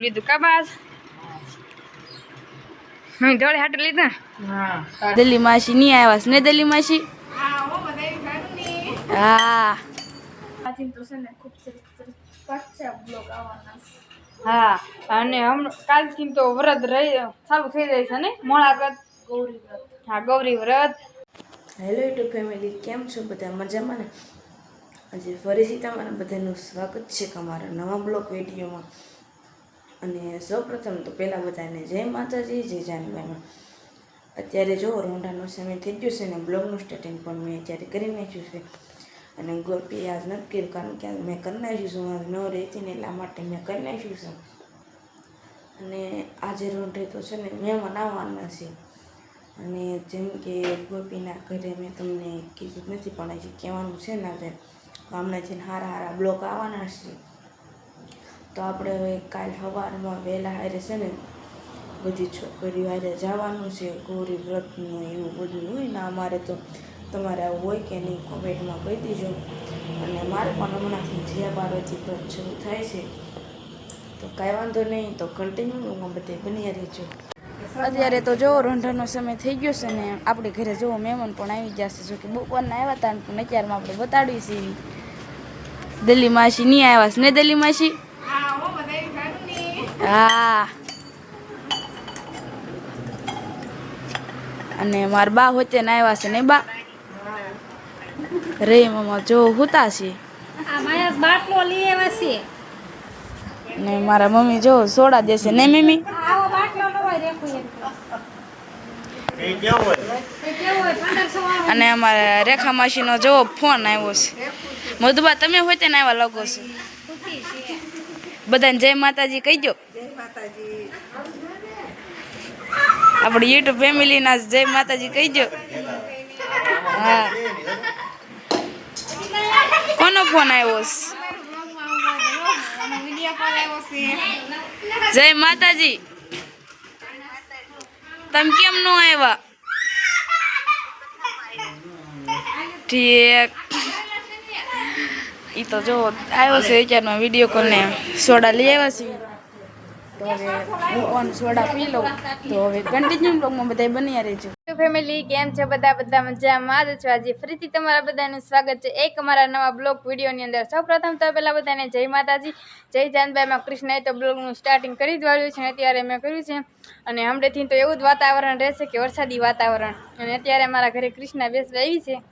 લીધું. કાબાસ હું જોડે હાટ લીધા? હા. દલી માસી નહીં આવ્યા છે ને દલી માસી? હા હા અને હમણાં કાલથી તો વ્રત રહી ચાલુ થઈ જાય છે ને? મોળાગત ગૌરી વ્રત. હા ગૌરી વ્રત. હેલો યુટ્યુબ ફેમિલી કેમ છો બધા? મજામાં ને? આજે ફરીથી તમારા બધાનું સ્વાગત છે અમારા નવા બ્લોગ વિડીયોમાં. અને સૌપ્રથમ તો પહેલાં બધાને જય માતાજી, જય જાનભાઈમાં અત્યારે જો રોંઢાનો સમય થઈ ગયો છે ને, બ્લોગનું સ્ટાર્ટિંગ પણ મેં અત્યારે કરી નાખ્યું છે. અને ગોપી આજ નથી કર્યું, કારણ કે આજ મેં કરી નાખ્યું છું આજ ન રહેતી ને એટલા માટે મેં કરી નાખ્યું છે. અને આજે રોંઢે તો છે ને મહેમાન આવવાના છે. અને જેમ કે ગોપીના ઘરે મેં તમને કીધું નથી, પણ હજી કહેવાનું છે ને આજે જઈને સારા સારા બ્લોક આવવાના છે. તો આપણે હવે કાલ સવારમાં વહેલા હારે છે ને બધી છોકરીઓ હારે જવાનું છે, ગૌરી વ્રતનું એવું બધું હોય ને અમારે તો તમારે આવું હોય કે નહીં કોમેન્ટમાં કહી દેજો. અને મારે પણ હમણાંથી જયા પાર્વતી વ્રત શરૂ થાય છે. તો કાંઈ વાંધો નહીં, તો કન્ટિન્યુ બધે બની રહેજો. અત્યારે તો જો રોંઢાનો સમય થઈ ગયો છે ને આપણે ઘરે જોવો મહેમાન પણ આવી જશે જો કે બપોરના આવ્યા હતા પણ અત્યારમાં આપણે બતાડવી છે દિલ્હી માસી નહીં આવ્યા છે. ને દિલ્હી માસી? હા. અને મારા બા હોતે ને આવ્યા છે ને બા? રે મમ્મા જો હુતા છે. અમારા બાટલો લઈ આવ્યા છે. ને મારા મમ્મી જો સોડા દેશે ને મમ્મી? અને અમારા રેખા માસીનો જો ફોન આવ્યો છે. મધુબા તમે હોય તેને આવ્યા લાગો છો? બધાને જય માતાજી કહી દો આપણી યુટ્યુબ ફેમિલીના જય માતાજી કહી દો હા. કોનો ફોન આવ્યો જય માતાજી. તમે કેમ નો આવ્યા? ઠીક. એ તો જો, આવ્યો છે અત્યારનો વીડિયો કોલને સોડા લઈ આવ્યા છે? તો હવે હું પણ સોડા પી લઉં. તો હવે કન્ટિન્યુ બ્લોગમાં બધા બન્યા રહેજો. ફેમિલી કેમ છે બધા? બધા મજામાં જ છો આજે? ફરીથી તમારા બધાનું સ્વાગત છે એક અમારા નવા બ્લોગ વિડીયોની અંદર. સૌપ્રથમ તો પહેલાં બધાને જય માતાજી. જય જાનભાઈમાં કૃષ્ણએ તો બ્લોગનું સ્ટાર્ટિંગ કરી જ વાળ્યું છે અને અત્યારે મેં કર્યું છે. અને હમણાંથી તો એવું જ વાતાવરણ રહેશે કે વરસાદી વાતાવરણ. અને અત્યારે મારા ઘરે કૃષ્ણા બેસવા આવી છે.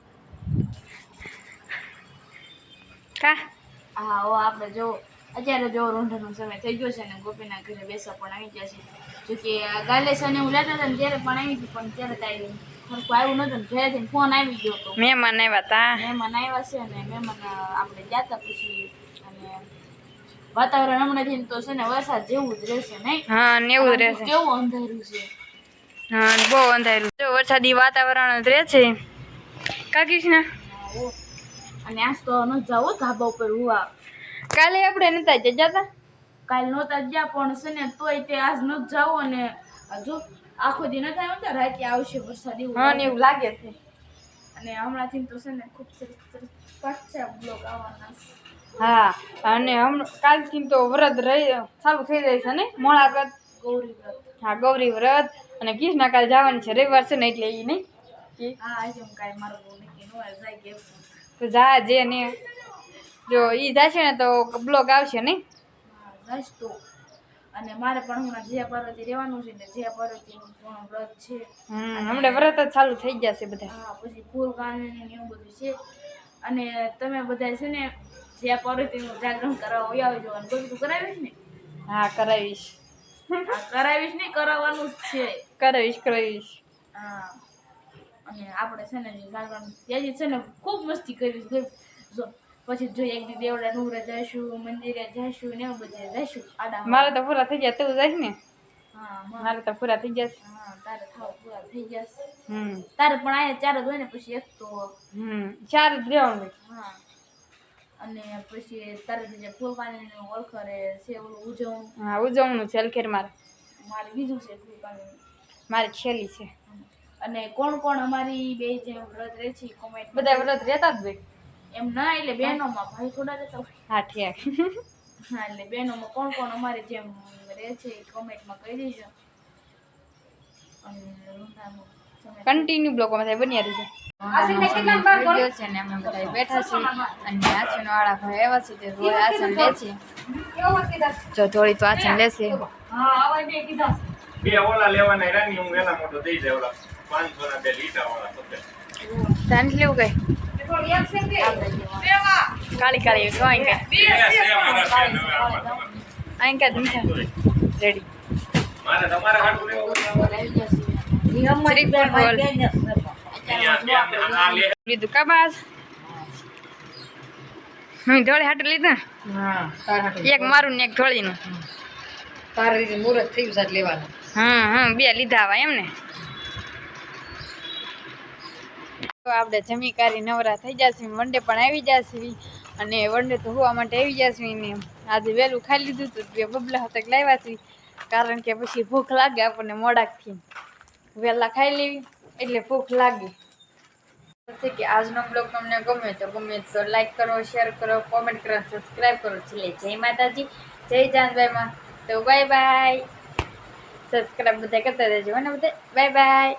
કા? હા હવે આપણે જો અત્યારે જો રોંઢાનો સમય થઈ ગયો છે ને ગોપીના ઘરે બેસવા પણ આવી ગયા છે. જોકે કાલે સને હું લેતા હતા ને ત્યારે પણ આવી હતી પણ ત્યારે તારી ખરખું આવ્યું નતું ને ઘરેથી ફોન આવી ગયો હતો. મહેમાન આવ્યા તા. મહેમાન આવ્યા છે ને મહેમાન આપણે જાતા પછી અને વાતાવરણ હમણાંથી તો છે ને વરસાદ જેવું જ રહેશે નહીં? હા ને એવું જ રહેશે. કેવું અંધારું છે? હા બહુ અંધારું. જો વરસાદી વાતાવરણ જ રહે છે. કા કૃષ્ણા અને આજ તો ન જાવ ધાબા ઉપર હુવા. કાલે આપણે નતા જતા? હતા કાલ નહોતા ગયા પણ છે ને તોય તે આજ ન જાવ અને જો આખો દી ન થાય ને રાતે આવશે વરસાદ એવું હા ને એવું લાગે છે. અને હમણાંથી તો છે ને ખૂબ સરસ પાછા બ્લોગ આવવાના હા અને હમ કાલથી તો વ્રત રહી ચાલુ થઈ જાય છે ને મોળાગત ગૌરી વ્રત. હા ગૌરી વ્રત. અને કૃષ્ણા કાલ જવાની છે રવિવાર છે ને એટલે એ નહીં? હા આજે હું કાંઈ મારું બહુ નક્કી ન જાય કે તો જા જે ને. જો ઈ જશે ને તો બ્લોગ આવશે નહીં? હા જઈશ તો. અને મારે પણ હમણાં જયા પાર્વતી રહેવાનું છે ને જયા પાર્વતીનું પણ વ્રત છે. હમ હમણાં વ્રત જ ચાલુ થઈ ગયા છે બધા. હા પછી ફૂલ કાનની ને એવું બધું છે. અને તમે બધા છે ને જયા પાર્વતીનું જાગરણ કરાવવા આવજો અને બધું તું કરાવીશ ને? હા કરાવીશ. કરાવીશ નહીં કરાવવાનું જ છે. કરાવીશ કરાવીશ. હા. અને આપણે છે ને જે જાગરણ ત્યાંથી છે ને ખૂબ મસ્તી કરીશ જો પછી જો એક દી દેવડા ડુંગરે જઈશું મંદિરે જઈશું ને એવું બધે જઈશું આડા મારે તો પૂરા થઈ ગયા તું જઈશ ને? હા મારે. તો પૂરા થઈ જશે હા તારે થાવ પૂરા થઈ જશે હમ. તારે પણ અહીંયા ચાર જ હોય ને પછી એક તો હમ ચાર જ રહેવાનું હા. અને પછી તારે જે ફૂલકાનીનું ઓળખરે છે ઓલું ઉજવણું. હા ઉજવણું છે અલખેર મારે. મારે બીજું છે ફૂલકાનીનું મારી છેલ્લી છે. અને કોણ કોણ અમારી બે જે વ્રત રહે છે કોમેન્ટ બધા વ્રત રહેતા જ ભાઈ એમ ના એટલે બહેનોમાં ભાઈ થોડા રહેતા હોય. હા ઠીક. હા એટલે બહેનોમાં કોણ કોણ અમારે જેમ રહે છે એ કોમેન્ટમાં કહી દેજો. કન્ટિન્યુ બ્લોગમાં થાય બન્યા રહેજો. વીડિયો છે ને અમે બધા બેઠા છીએ અને આસન વાળા ભાઈ એવા છે તે આસન લે છે જો થોડી તો આસન લેશે. બે ઓલા લેવાના રાની હું વેલા મોટો દઈ જાય ઓલા પાંચસો ના બે લીટા વાળા. સફેદ લેવું કઈ? કાળી કાળી કોઈ કે બે છે મારા બેન હવે આમાં તમારે. અહીં કે રેડી મારે તમારે હાટું લેવું શ્રીફળ બોલ અહીંયા બે લીધું કબાસ હું ધોળી હાટું લીધું. એક મારું ને એક ધોળીનું. તારા રીતે મુહૂર્ત થયું સાત લેવાના. હમ હમ બે લીધા આવા એમ ને. તો આપણે જમી કારી નવરા થઈ જશે. વનડે પણ આવી જશે. અને વનડે તો હોવા માટે આવી જશે ને આજે વહેલું ખાઈ લીધું હતું, બે બબલા હતા લાવ્યા છે. કારણ કે પછી ભૂખ લાગે આપણને મોડાકથી. વહેલા ખાઈ લેવી, એટલે ભૂખ લાગે. છે કે આજનો બ્લોગ તમને ગમે તો ગમે તો લાઈક કરો શેર કરો કોમેન્ટ કરો સબસ્ક્રાઈબ કરો. છેલ્લે જય માતાજી, જય જાનભાઈમાં. તો બાય બાય સબસ્ક્રાઈબ બધા કરતા રહેજો બધા? Bye bye